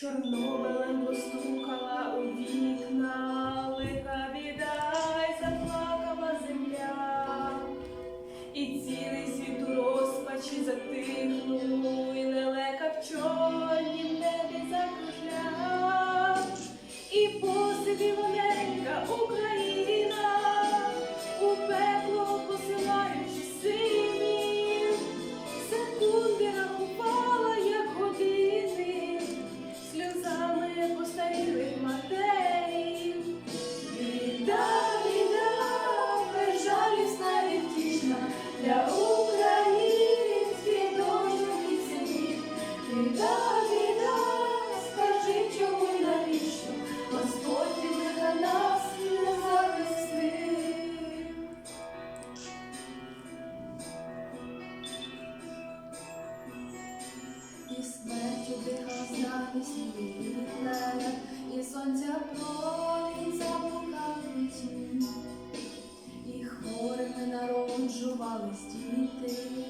чорнобилем блискукала у вікна лиха біда. і смертю диха замість вітле, і сонця промінь запукавить, і хворими народжувались діти.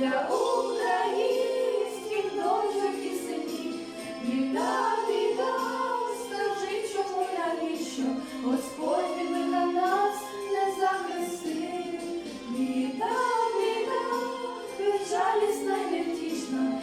для українських дочок і синів. Віта, віта, скажи, чому навіщо Господь відлика нас не захистив. Віта, віта, від і невтішна.